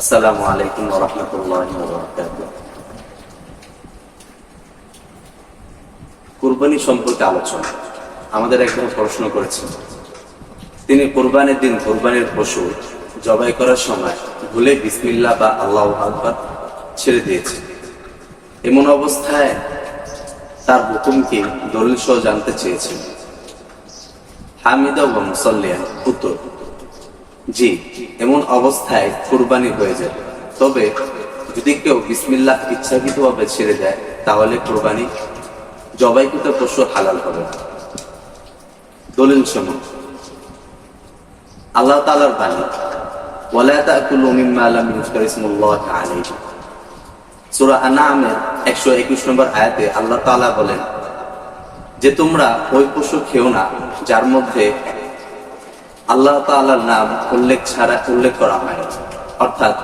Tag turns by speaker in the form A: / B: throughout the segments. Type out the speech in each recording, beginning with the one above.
A: আসসালামু আলাইকুম রহমতুল্লাহ কুরবানি সম্পর্কে আলোচনা। আমাদের একজন প্রশ্ন করেছেন। তিনি কোরবানির দিন কোরবানির পশু জবাই করার সময় ভুলে বিসমিল্লা বা আল্লাহ আকবর ছেড়ে দিয়েছে এমন অবস্থায় তার হুকুমকে দলিল সহ জানতে চেয়েছেন। হামিদা ও মুসল্লিয়ান উত্তর জি, এমন অবস্থায় কুরবানি হয়ে যাবে। তবে যদি কেউ বিসমিল্লাহ ইচ্ছাকৃতভাবে ছেড়ে দেয়, তাহলে কুরবানি জবাইকৃত পশু হালাল হবে দলিল শুনুন আল্লাহ তাআলার বাণী, ওয়ালা তাকুলু মিম্মা লাম ইউজকার ইসমুল্লাহ আলাইহি। সূরা আনআমের 121 নম্বর আয়াতে আল্লাহ তাআলা বলেন, যে তোমরা ওই পশু খেও না, যার মধ্যে আল্লাহ তাআলার নাম উল্লেখ ছাড়া উল্লেখ করা হয় অর্থাৎ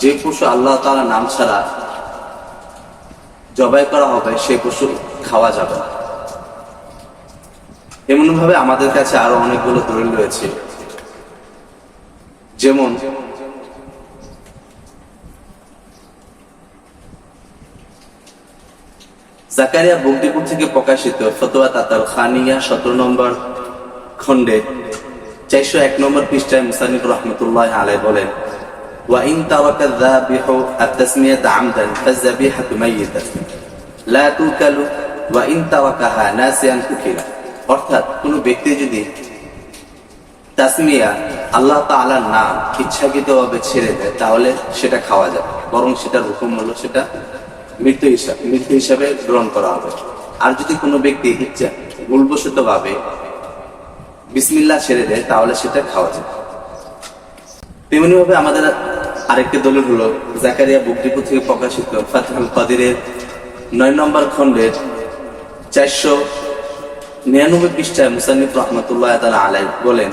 A: যে পশু আল্লাহ তাআলার নাম ছাড়া জবাই করা হবে সেই পশু খাওয়া যাবে না। এমন ভাবে আমাদের কাছে আরও অনেকগুলো দলিল রয়েছে। যেমন, জাকারিয়া বগদিপুর থেকে প্রকাশিত ফতোয়া তাতাল খানিয়া সতেরো নম্বর খণ্ডে চারশো এক নম্বর পৃষ্ঠায় মুসানিফ রহমতুল্লাহ আলাই বলেন وإن ترك الذابح التسمية عمدا فالذبيحة ميتة لا تؤكل وإن تركها ناسيا أكل অর্থাৎ কোনো ব্যক্তি যদি তাসমিয়া আল্লাহ তাআলার নাম ইচ্ছাকৃতভাবে ছেড়ে দেয় তাহলে সেটা খাওয়া যাবে বরং সেটার হুকুম হলো সেটা মৃত্যু হিসাবে মৃত্যু হিসাবে গ্রহণ করা হবে আর যদি কোনো ব্যক্তি ইচ্ছা ভুলবশত ভাবে বিসমিল্লাহ ছেড়ে দেয় তাহলে সেটা খাওয়া যাবে তেমনি ভাবে আমাদের আরেকটি দলিল হলো জাকারিয়া বুকডিপুর থেকে প্রকাশিত ফাতহুল কাদিরের নয় নম্বর খণ্ডের চারশো নিরানব্বই পৃষ্ঠায় মুসান্নিফ রহমতুল্লাহ তালা আলাই বলেন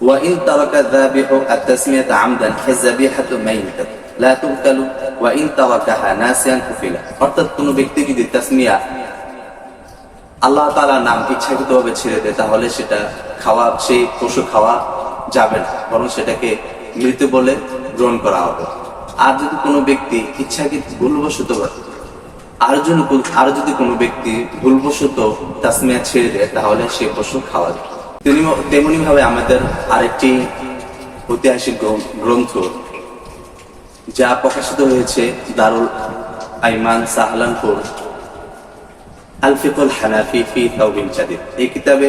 A: وإن ترك الذابح التسمية عمدا فالذبيحة ميتة لا تؤكل وإن تركها ناسيا كفل অর্থাৎ কোনো ব্যক্তি যদি তাসমিয়া আল্লাহ তাআলার নাম ইচ্ছাকৃতভাবে ছেড়ে দেয়, তাহলে সেটা খাওয়া, সেই পশু খাওয়া যাবে না, বরং সেটাকে মৃত বলে গ্রহণ করা হবে। আর যদি কোনো ব্যক্তি ইচ্ছাকৃত ভুলবশত আর যদি আর যদি কোনো ব্যক্তি ভুলবশত তাসমিয়া ছেড়ে দেয়, তাহলে সে পশু খাওয়া যাবে। তেমনি ভাবে আমাদের আরেকটি ঐতিহাসিক গ্রন্থ যা প্রকাশিত হয়েছে দারুল আইমান সাহলানপুর আলফিকুল হানাফি ফি তাওবিল জাদিদ এই কিতাবে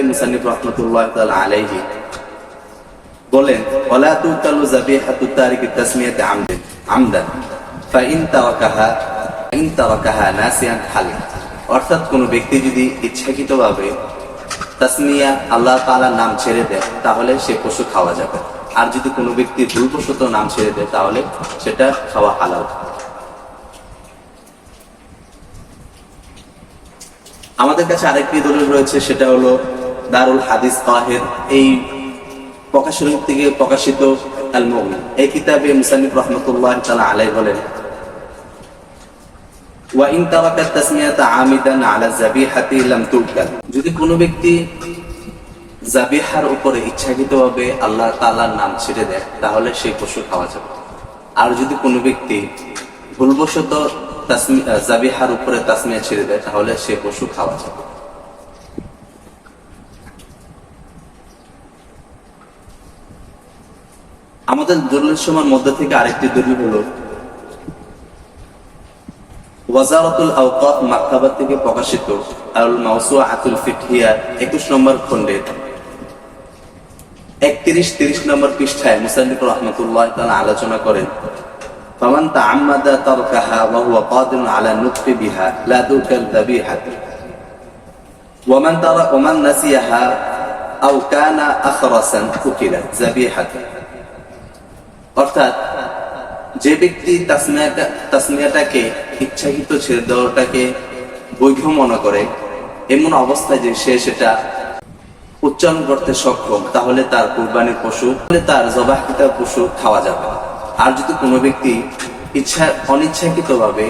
A: তাআলা আলাইহি বলেন, ওয়ালা তুকালু যাবিহাতু তারিক তাসমিয়াতে আমদান ফাইন তাওয়াকাহা ইন তাওয়াকাহা নাসিয়ান অর্থাৎ কোন ব্যক্তি যদি ইচ্ছাকৃতভাবে তাসমিয়া আল্লাহ তাআলার নাম ছেড়ে দেয়, তাহলে সে পশু খাওয়া যাবে। আর যদি কোনো ব্যক্তি ভুলবশত নাম ছেড়ে দেয়, তাহলে সেটা খাওয়া হালাল। আমাদের কাছে আরেকটি দলিল রয়েছে, সেটা হলো দারুল হাদিস তাহের, এই প্রকাশন থেকে প্রকাশিত আল এই কিতাবে মুসান্নিফ রহমতুল্লাহ তাআলা আলাই বলেন, ওয়াইন তারাকাত তাসমিয়াতা আমিদান আলা যাবিহাতি লাম যদি কোনো ব্যক্তি জাবিহার উপরে ইচ্ছাকৃতভাবে আল্লাহ তাআলার নাম ছেড়ে দেয়, তাহলে সেই পশু খাওয়া যাবে। আর যদি কোনো ব্যক্তি ভুলবশত জাবিহার উপরে তাসমিয়া ছেড়ে দেয়, তাহলে সে পশু খাওয়া যাবে আমাদের দলিল সময়ের মধ্যে থেকে আরেকটি দলিল হলো, ওয়াজারাতুল আওকাফ মাক্তাবা থেকে প্রকাশিত আল মাউসুআতুল ফিকহিয়া 21 নম্বর খণ্ডে। 31 30 নম্বর পৃষ্ঠায় মুসান্নিফ রাহমাতুল্লাহ তাআলা আলোচনা করেন ফামান তাআম্মাদা তারকাহা ওয়া হুয়া কাদিরুন আলা নুতফি বিহা লা তুকাল যাবিহাত ومن ترى ومن نسيها أو كان أخرسا أكلت ذبيحة অর্থাৎ যে ব্যক্তি তাসমিয়াটা তাসমিয়াটাকে ইচ্ছাকৃত ছেড়ে দেওয়াটাকে বৈধ মনে করে এমন অবস্থায় যে সে সেটা উচ্চারণ করতে সক্ষম তাহলে তার কুরবানির পশু তাহলে তার জবাহকৃত পশু খাওয়া যাবে আর যদি কোনো ব্যক্তি ইচ্ছা অনিচ্ছাকৃত ভাবে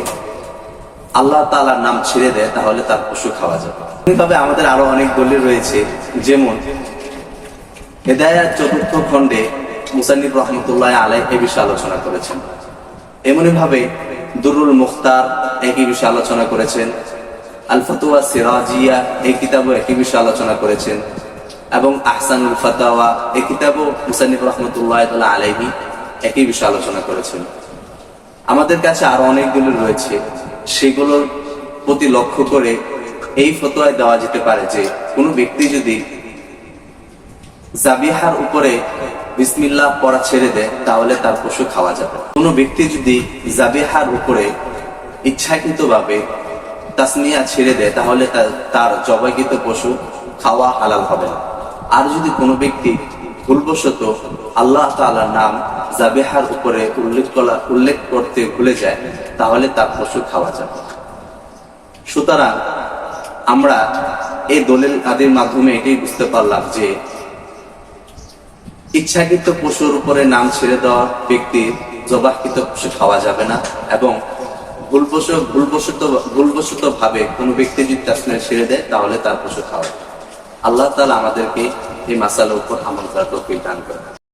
A: আল্লাহ তাআলার নাম ছেড়ে দেয়, তাহলে তার পশু খাওয়া যাবে। এভাবে আমাদের আরও অনেক দলিল রয়েছে, যেমন হেদায়াত চতুর্থ খণ্ডে মুসান্নিব রহমতুল্লাহ আলাই এ বিষয়ে আলোচনা করেছেন। এমনি ভাবে দুরুল মুখতার একই বিষয়ে আলোচনা করেছেন আল ফতুয়া সিরাজিয়া এই কিতাবও একই বিষয়ে আলোচনা করেছেন, এবং আহসানুল ফাতাওয়া এই কিতাবও মুসান্নিব রহমতুল্লাহ আলাইহি একই বিষয়ে আলোচনা করেছেন। আমাদের কাছে আরও অনেকগুলো রয়েছে। সেগুলোর প্রতি লক্ষ্য করে এই ফতোয়ায় দেওয়া যেতে পারে যে, কোনো ব্যক্তি যদি জাবিহার উপরে বিসমিল্লাহ পড়া ছেড়ে দেয়, তাহলে তার পশু খাওয়া যাবে। কোনো ব্যক্তি যদি জাবিহার উপরে ইচ্ছাকৃত ভাবে তাসমিয়া ছেড়ে দেয়, তাহলে তার- তার জবাইকৃত পশু খাওয়া হালাল হবে না। আর যদি কোনো ব্যক্তি ভুলবশত আল্লাহ তাআলার নাম জাবেহার উপরে উল্লেখ করা উল্লেখ করতে ভুলে যায়, তাহলে তার পশু খাওয়া যাবে সুতরাং আমরা এই দলিল আদির মাধ্যমে এটাই বুঝতে পারলাম যে ইচ্ছাকৃত পশুর উপরে নাম ছেড়ে দেওয়া ব্যক্তির জবাহকৃত পশু খাওয়া যাবে না এবং ভুলবশত ভুলবশত ভুলবশত ভাবে কোনো ব্যক্তি যদি তাসমিয়া ছেড়ে দেয়, তাহলে তার পশু খাওয়া। আল্লাহ তালা আমাদেরকে এই মাসালার উপর আমল করার তৌফিক দান করেন